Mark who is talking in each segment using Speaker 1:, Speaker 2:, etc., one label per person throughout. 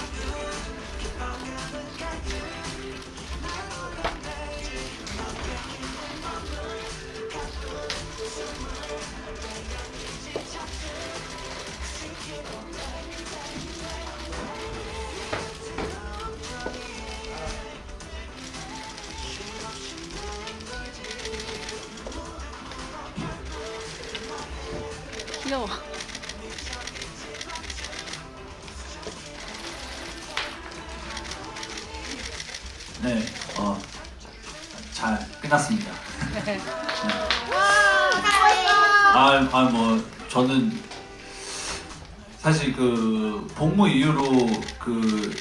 Speaker 1: 귀
Speaker 2: 저는 사실 그 복무 이후로 그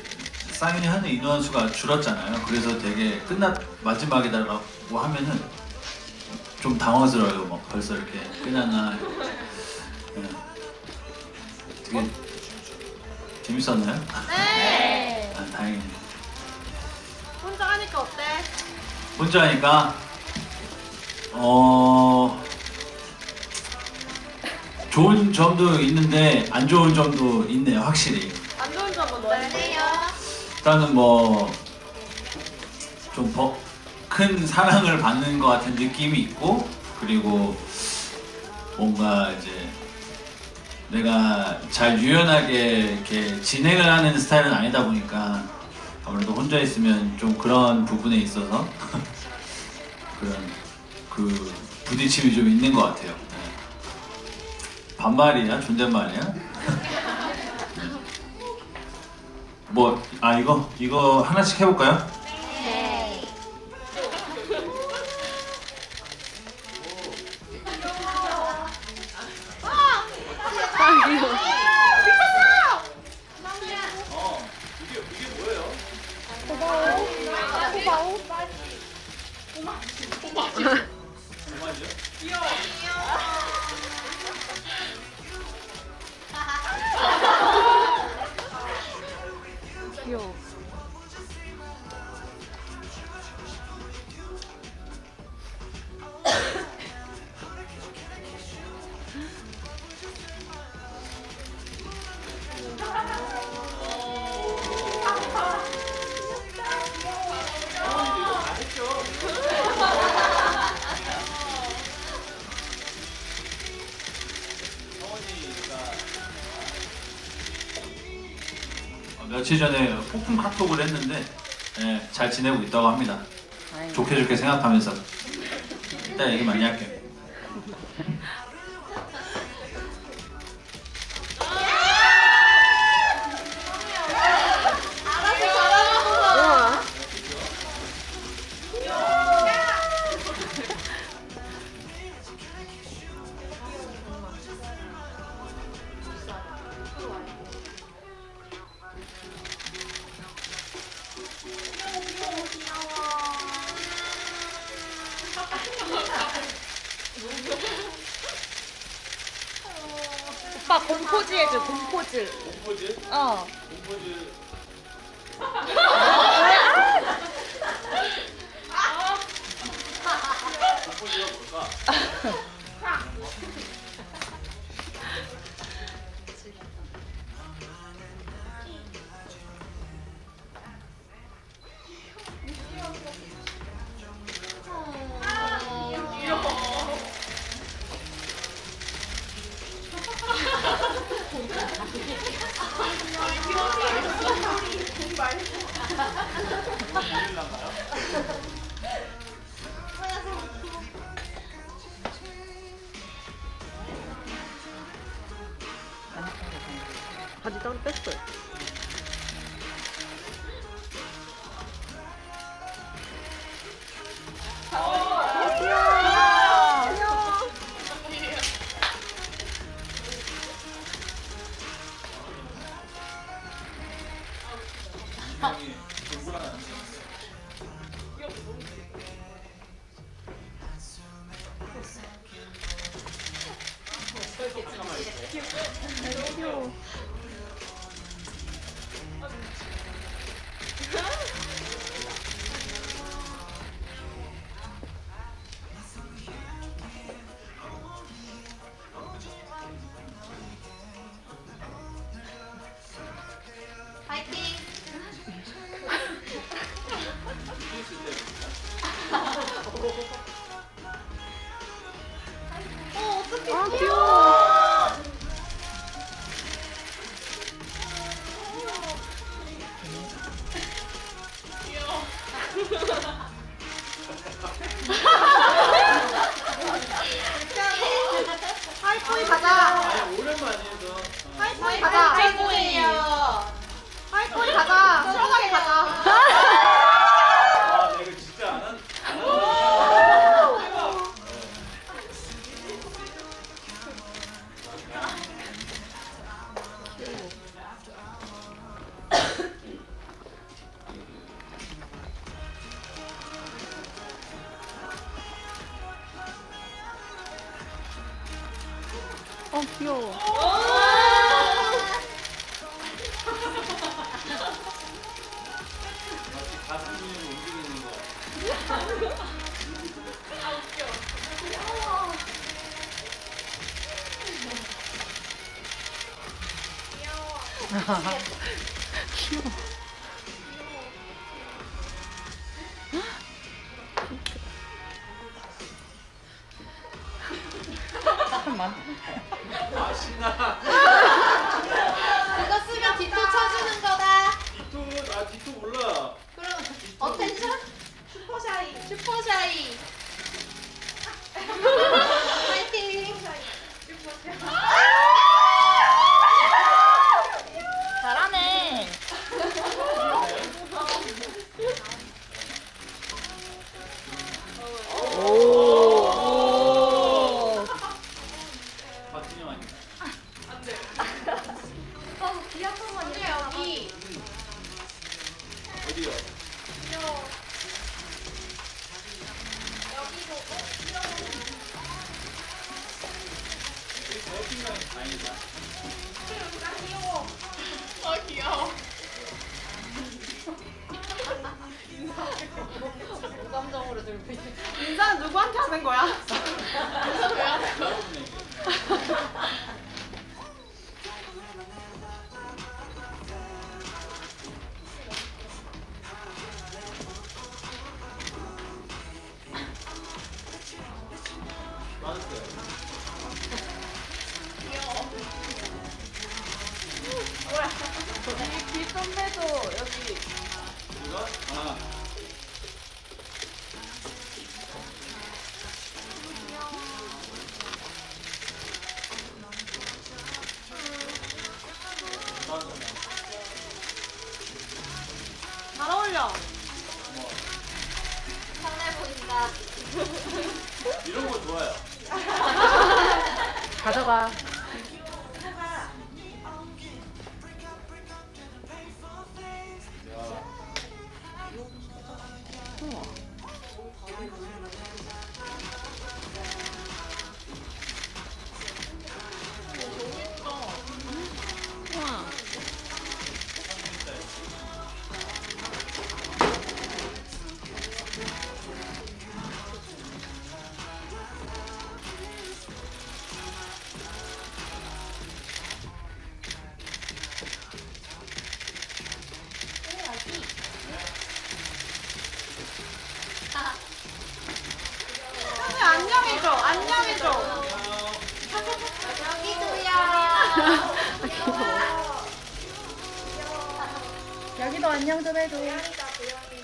Speaker 2: 사인하는 인원 수가 줄었잖아요. 그래서 되게 끝났, 마지막이다라고 하면은 좀 당황스러워요. 막 벌써 이렇게 끝났나. 네. 되게 재밌었나요?
Speaker 3: 네.
Speaker 2: 아, 다행이네요.
Speaker 3: 혼자 하니까 어때?
Speaker 2: 혼자 하니까 어 좋은 점도 있는데 안 좋은 점도 있네요 확실히
Speaker 3: 안 좋은 점은 뭐예요?
Speaker 2: 일단은 뭐좀 큰 사랑을 받는 것 같은 느낌이 있고 그리고 뭔가 이제 내가 잘 유연하게 이렇게 진행을 하는 스타일은 아니다 보니까 아무래도 혼자 있으면 좀 그런 부분에 있어서 그런 그 부딪힘이 좀 있는 것 같아요. 네. 반말이야, 존댓말이야? 뭐, 아 이거 이거 하나씩 해볼까요? 며칠 전에 폭풍 카톡을 했는데 예, 잘 지내고 있다고 합니다. 좋게 좋게 생각하면서 이따 얘기 많이 할게요.
Speaker 3: 오빠 공포즈 해줘 공포즈
Speaker 2: 공포즈?
Speaker 3: 어
Speaker 2: 공포즈.
Speaker 1: 바지
Speaker 3: 哟
Speaker 1: 귀여워.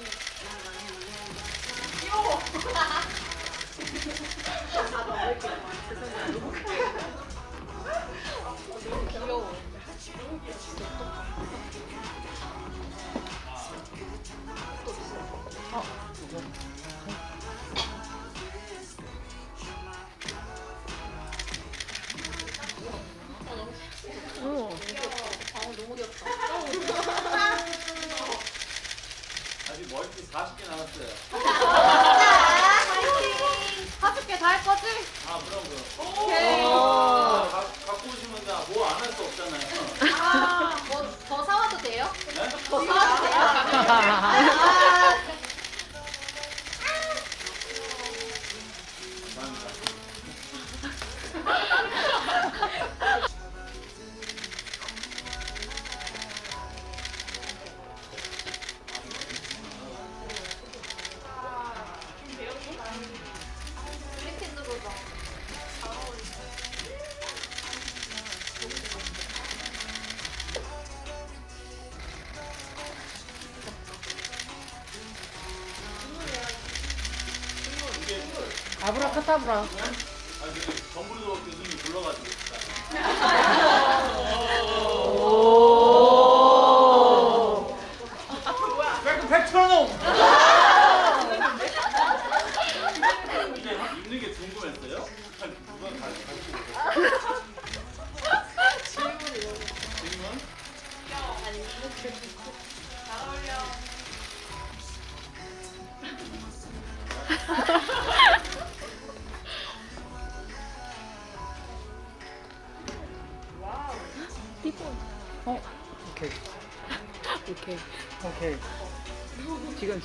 Speaker 4: 멀티 40개 남았어요.
Speaker 3: 다섯 개 다 할 거지?
Speaker 4: 아 그럼 그럼.
Speaker 3: 오케이.
Speaker 4: 아, 가, 갖고 오시면 다 뭐 안 할 수 없잖아요.
Speaker 3: 아,
Speaker 5: 뭐 더 사와도 돼요?
Speaker 4: 네?
Speaker 5: 더 사와도 돼요?
Speaker 4: tá pronto.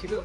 Speaker 4: 지금?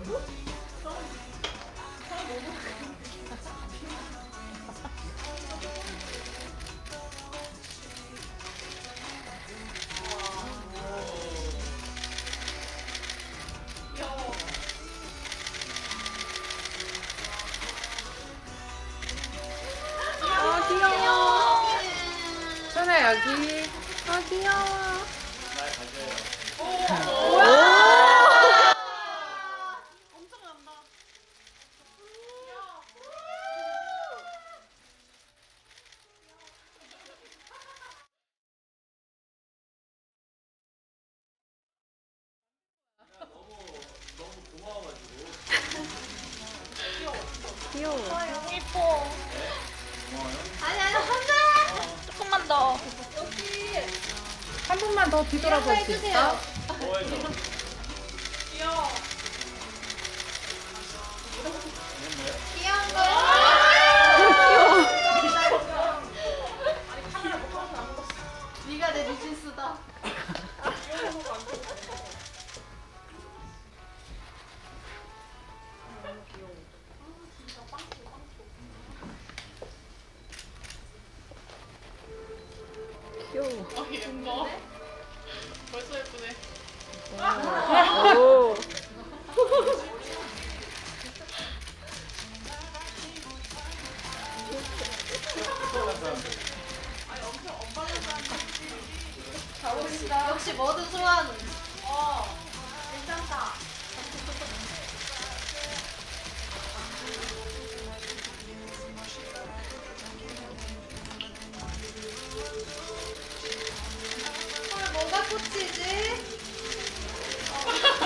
Speaker 1: 아
Speaker 5: 예뻐.
Speaker 3: 벌써 예쁘네.
Speaker 1: 아,
Speaker 5: 역시 뭐든
Speaker 1: 소환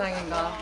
Speaker 1: 세상인가.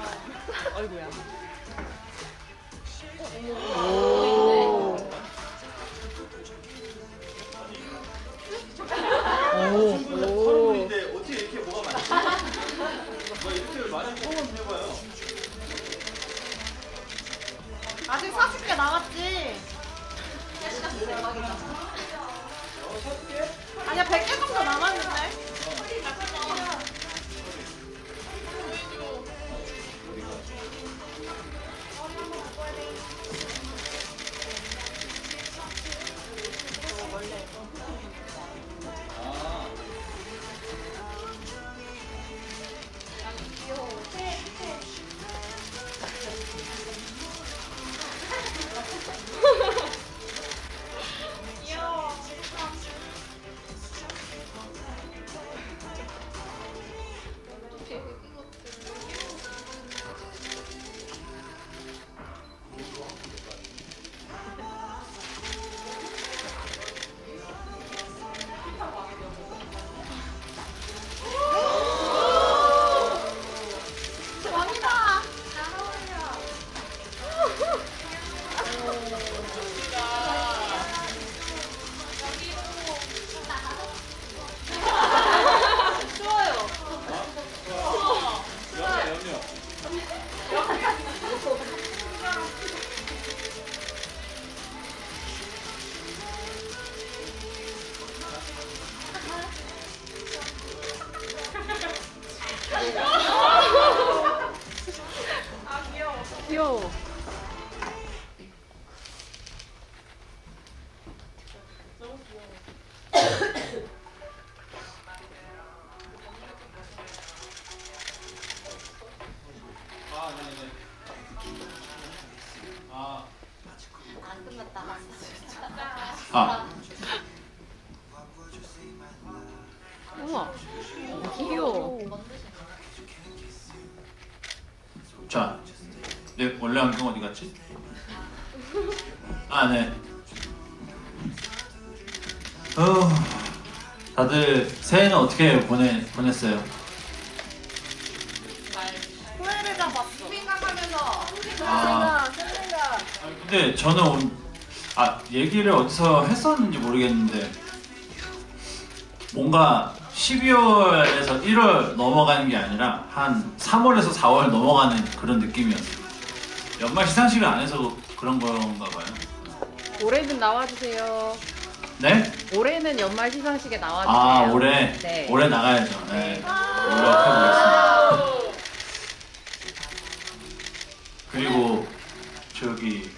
Speaker 2: go. 새해는 어떻게 보내 보냈어요?
Speaker 3: 후회를 잡았어. 생각하면서.
Speaker 2: 아, 근데 저는 온- 아 얘기를 어디서 했었는지 모르겠는데 뭔가 12월에서 1월 넘어가는 게 아니라 한 3월에서 4월 넘어가는 그런 느낌이었어요. 연말 시상식을 안 해서 그런 건가 봐요.
Speaker 1: 올해는 나와주세요.
Speaker 2: 네?
Speaker 1: 올해는 연말 시상식에 나와주세요.
Speaker 2: 아 올해
Speaker 1: 네.
Speaker 2: 올해 나가야죠. 네. 노력해 보겠습니다. 그리고 저기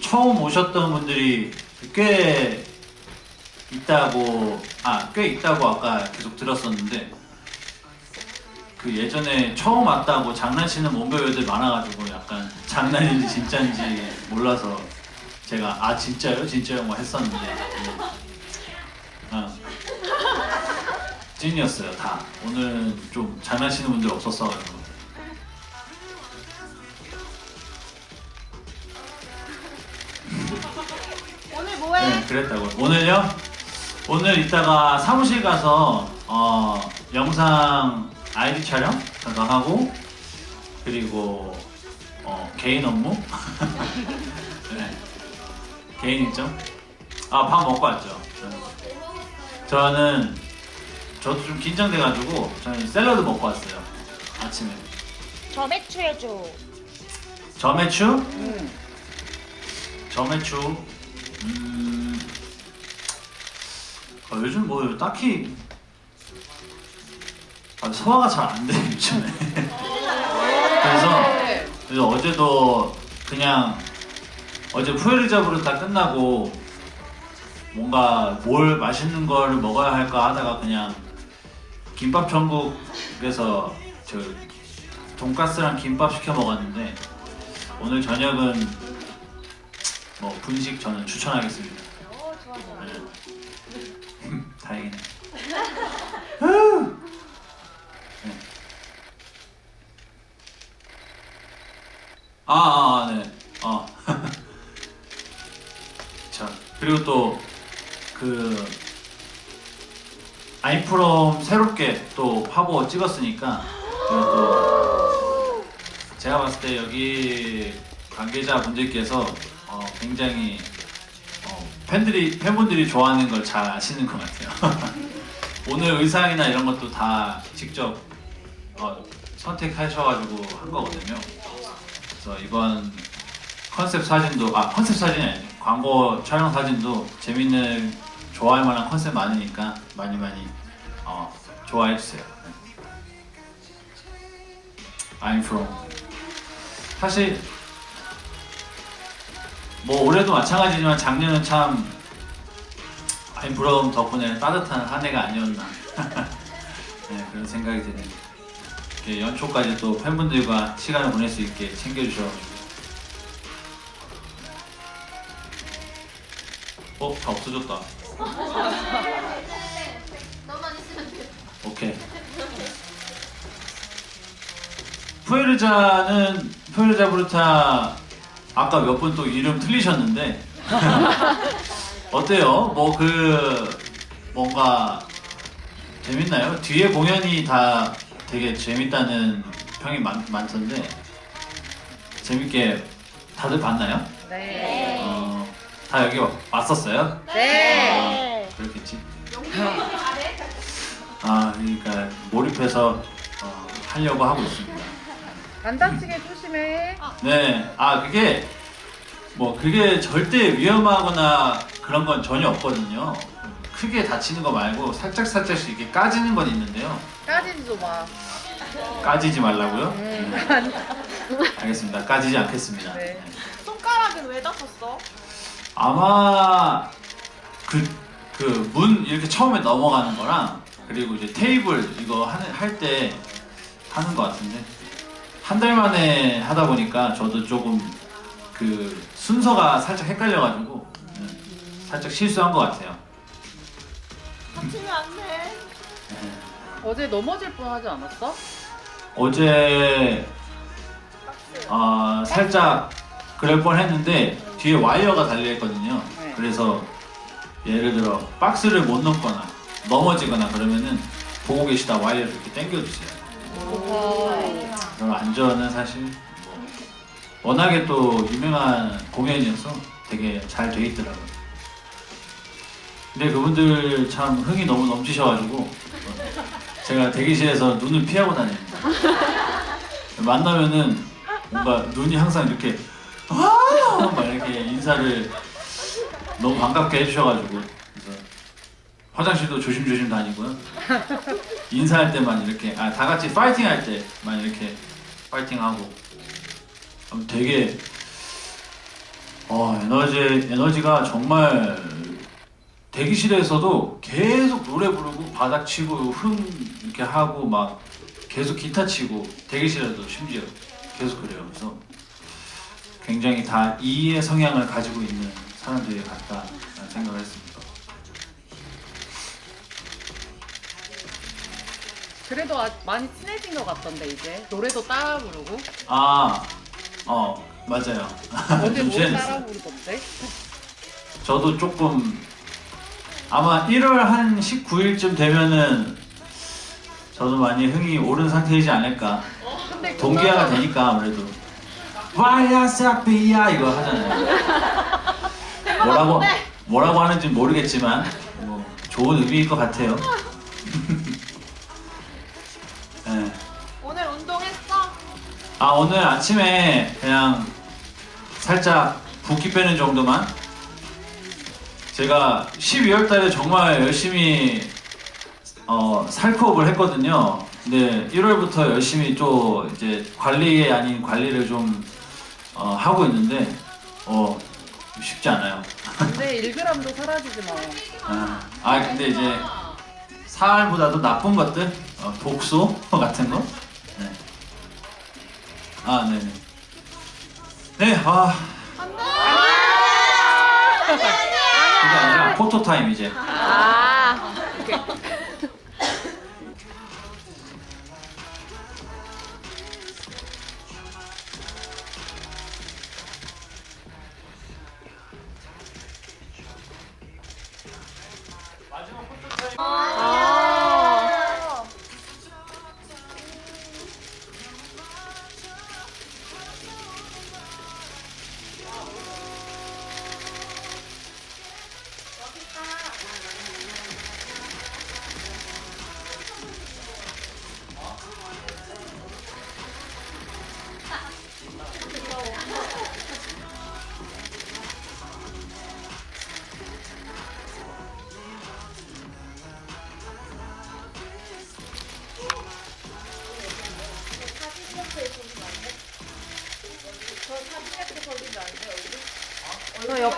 Speaker 2: 처음 오셨던 분들이 꽤 있다고 아 꽤 있다고 아까 계속 들었었는데 그 예전에 처음 왔다고 장난치는 몸배우들 많아가지고 약간 장난인지 진짜인지 몰라서 제가 아 진짜요 진짜요 뭐 했었는데 네. 아, 찐이었어요 다 오늘 좀 장난치는 분들 없었어가지고
Speaker 3: 오늘 뭐해?
Speaker 2: 네, 그랬다고요. 오늘요? 오늘 이따가 사무실 가서 어, 영상 아이디 촬영 잠깐 하고 그리고 어, 개인 업무 네. 개인 일정 아 밥 먹고 왔죠. 저는. 저는 저도 좀 긴장돼가지고 저는 샐러드 먹고 왔어요 아침에.
Speaker 5: 저매추해줘.
Speaker 2: 점액추?
Speaker 1: 음.
Speaker 2: 점액추. 음. 아, 요즘 뭐 딱히 아, 소화가 잘 안 돼 요즘에. 그래서 그래서 어제도 그냥 어제 푸에르자브르 다 끝나고 뭔가 뭘 맛있는 거를 먹어야 할까 하다가 그냥 김밥 천국에서 저 돈가스랑 김밥 시켜 먹었는데 오늘 저녁은 뭐 분식 저는 추천하겠습니다. 네. 다행이네. 후. 네. 아, 아, 아, 네. 그리고 또그 아이프롬 새롭게 또 화보 찍었으니까 또 제가 봤을 때 여기 관계자 분들께서 어, 굉장히 어, 팬들이 팬분들이 좋아하는 걸 잘 아시는 것 같아요. 오늘 의상이나 이런 것도 다 직접 어, 선택하셔가지고 한 거거든요. 그래서 이번 컨셉 사진도 아 컨셉 사진이 아니죠. 광고 촬영 사진도 재밌는 좋아할 만한 컨셉 많으니까 많이 많이 어, 좋아해 주세요. I'm from 사실 뭐 올해도 마찬가지지만 작년은 참 I'm from 덕분에 따뜻한 한 해가 아니었나 네, 그런 생각이 드네요. 연초까지 또 팬분들과 시간을 보낼 수 있게 챙겨주셔가 어? 다 없어졌다
Speaker 3: 너만 있으면 돼.
Speaker 2: 오케이 푸에르자는 푸에르자 브루타 아까 몇 분 또 이름 틀리셨는데 어때요? 뭐 그 뭔가 재밌나요? 뒤에 공연이 다 되게 재밌다는 평이 많, 많던데 재밌게 다들 봤나요?
Speaker 1: 네.
Speaker 2: 어, 다 여기 왔었어요?
Speaker 1: 네.
Speaker 2: 아, 그렇겠지. 아, 그러니까 몰입해서 어, 하려고 하고 있습니다.
Speaker 1: 안 다치게 조심해.
Speaker 2: 네, 아 그게 뭐 그게 절대 위험하거나 그런 건 전혀 없거든요. 크게 다치는 거 말고 살짝 살짝씩 이렇게 까지는 건 있는데요.
Speaker 1: 까지지도 마.
Speaker 2: 까지지 말라고요?
Speaker 1: 음.
Speaker 2: 네. 알겠습니다. 까지지 않겠습니다.
Speaker 1: 네.
Speaker 3: 손가락은 왜 다쳤어?
Speaker 2: 아마 그 그 문 이렇게 처음에 넘어가는 거랑 그리고 이제 테이블 이거 하는 할때 하는 것 같은데 한 달 만에 하다 보니까 저도 조금 그 순서가 살짝 헷갈려가지고 네, 살짝 실수한 것 같아요.
Speaker 3: 다치면 안 돼.
Speaker 2: 네.
Speaker 1: 어제 넘어질 뻔 하지 않았어?
Speaker 2: 어제 아 살짝 그럴 뻔했는데 뒤에 와이어가 달려 있거든요.
Speaker 1: 네.
Speaker 2: 그래서 예를 들어 박스를 못 넣거나 넘어지거나 그러면은 보고 계시다 와이어를 이렇게 당겨주세요. 그럼 안전은 사실 뭐 워낙에 또 유명한 공연이어서 되게 잘 돼 있더라고요. 근데 그분들 참 흥이 너무 넘치셔가지고 어, 제가 대기실에서 눈을 피하고 다닙니다. 만나면은 뭔가 눈이 항상 이렇게 아! 막 이렇게 인사를 너무 반갑게 해주셔가지고 그래서 화장실도 조심조심 다니고요. 인사할 때만 이렇게 아 다 같이 파이팅 할 때만 이렇게 파이팅 하고 음, 되게 어 에너지 에너지가 정말 대기실에서도 계속 노래 부르고 바닥 치고 흥 이렇게 하고 막 계속 기타 치고 대기실에도 심지어 계속 그래요. 그래서 굉장히 다 이의 성향을 가지고 있는 사람들이 같다라는 생각을 했습니다.
Speaker 1: 그래도 아, 많이 친해진 것 같던데 이제 노래도 따라 부르고
Speaker 2: 아, 어 맞아요.
Speaker 1: 어제
Speaker 2: 좀
Speaker 1: 뭐. 따라 부르던데?
Speaker 2: 저도 조금 아마 1월 한 19일쯤 되면은 저도 많이 흥이 오른 상태이지 않을까.
Speaker 1: 근데
Speaker 2: 동기화가 되니까 아무래도 와야 사피야 이거 하잖아요. 뭐라고 뭐라고 하는지 모르겠지만 뭐 좋은 의미일 것 같아요. 네.
Speaker 3: 오늘 운동했어?
Speaker 2: 아 오늘 아침에 그냥 살짝 붓기 빼는 정도만 제가 12월 달에 정말 열심히 어, 살크업을 했거든요. 근데 1월부터 열심히 또 이제 관리 아닌 관리를 좀 어, 하고 있는데 어, 쉽지 않아요.
Speaker 1: 근데 1g도 사라지지 마.
Speaker 2: 아, 아, 근데 이제 살보다도 나쁜 것들 어, 독소 같은 거. 네. 아 네네. 네, 아 그게 아니라 포토 타임 이제.
Speaker 1: 아,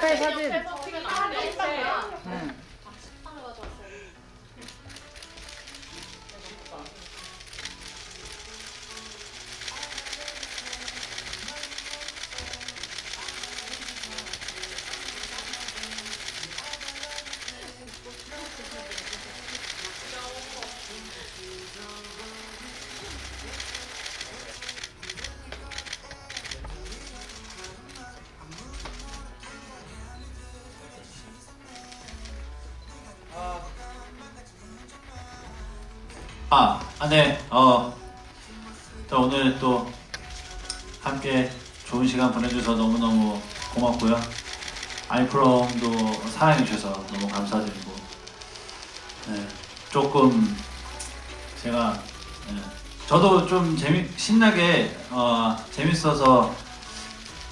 Speaker 1: 너 옆에
Speaker 2: 아, 아 네. 어, 저 오늘 또 함께 좋은 시간 보내주셔서 너무너무 고맙고요. 아이프롬도 사랑해주셔서 너무 감사드리고, 네, 조금 제가, 네, 저도 좀 재미, 신나게, 어, 재밌어서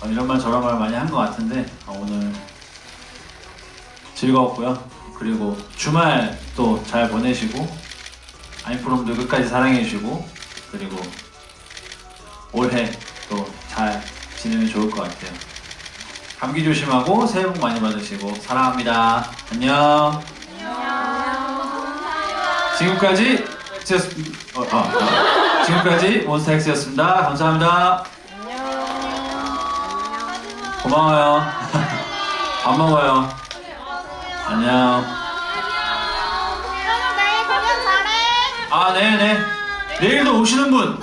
Speaker 2: 어, 이런 말 저런 말 많이 한 것 같은데, 어, 오늘 즐거웠고요. 그리고 주말 또 잘 보내시고, 아이프롬도 끝까지 사랑해주시고 그리고 올해 또 잘 지내면 좋을 것 같아요. 감기 조심하고 새해 복 많이 받으시고 사랑합니다. 안녕. 지금까지 엑스였, 어, 어, 어. 지금까지 몬스타엑스였습니다. 감사합니다. 고마워요. 밥 먹어요. 안녕. 아, 네네. 내일도 오시는 분. 오,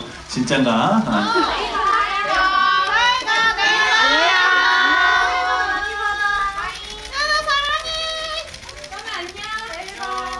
Speaker 2: 진짠가? 아.